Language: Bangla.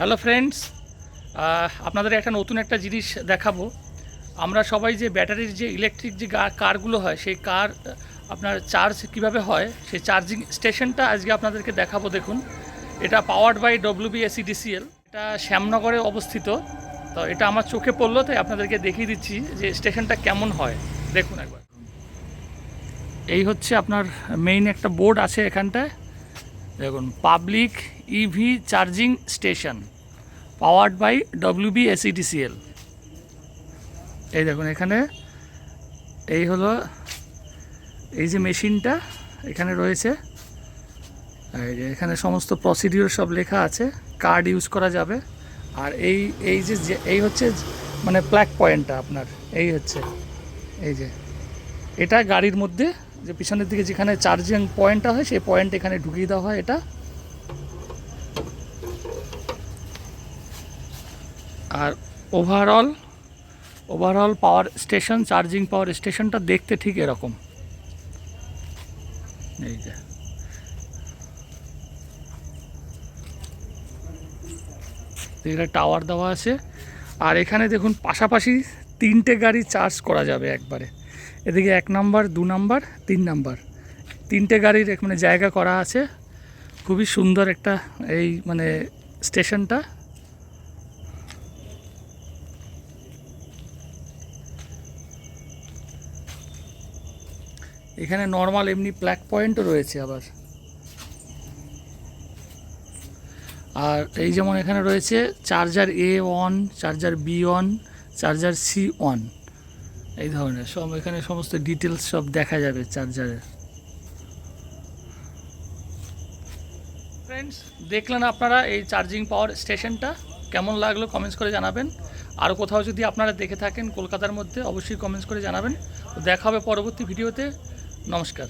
হ্যালো ফ্রেন্ডস আপনাদের একটা নতুন একটা জিনিস দেখাবো। আমরা সবাই যে ব্যাটারির যে ইলেকট্রিক যে কারগুলো হয়, সেই কার আপনার চার্জ কীভাবে হয়, সেই চার্জিং স্টেশনটা আজকে আপনাদেরকে দেখাবো, দেখুন। এটা পাওয়ার্ড বাই ডব্লিউবি এসিডিসিএল এটা শ্যামনগরে অবস্থিত। তো এটা আমার চোখে পড়ল, তাই আপনাদেরকে দেখিয়ে দিচ্ছি যে স্টেশনটা কেমন হয়। দেখুন একবার। এই হচ্ছে আপনার মেইন একটা বোর্ড আছে এখানটায়। দেখুন public EV charging station powered by WB ACDCL এই দেখুন, এখানে এই হলো, এই যে মেশিনটা এখানে রয়েছে। এই যে এখানে সমস্ত প্রসিডিওর সব লেখা আছে কার্ড ইউজ করা যাবে। আর এই এই যে, যে- এই হচ্ছে মানে প্ল্যাক পয়েন্টটা আপনার, এই হচ্ছে। এই যে, এটা গাড়ির মধ্যে যে পিছনের দিকে যেখানে চার্জিং পয়েন্টটা হয়, সেই পয়েন্ট এখানে ঢুকিয়ে দেওয়া হয় এটা। আর overall overall power station charging power স্টেশনটা দেখতে ঠিক এরকম। এই যে। এটা টাওয়ার দেওয়া আছে। আর এখানে দেখুন, পাশাপাশি তিনটে গাড়ি চার্জ করা যাবে একবারে। এদিকে এক নাম্বার, দু নাম্বার, তিন নাম্বার। তিনটে গাড়ির মানে জায়গা করা আছে। খুবই সুন্দর একটা এই মানে স্টেশনটা। এখানে নর্মাল এমনি প্ল্যাক পয়েন্টও রয়েছে আবার। আর এই যেমন এখানে রয়েছে, charger A one charger B one charger C one. এই ধরনের, সব এখানে সমস্ত ডিটেলস সব দেখা যাবে চার্জারের ফ্রেন্ডস দেখলেন আপনারা এই চার্জিং পাওয়ার স্টেশনটা কেমন লাগল কমেন্টস করে জানাবেন। আর কোথাও যদি আপনারা দেখে থাকেন কলকাতার মধ্যে, অবশ্যই কমেন্টস করে জানাবেন। দেখা হবে পরবর্তী ভিডিওতে। নমস্কার।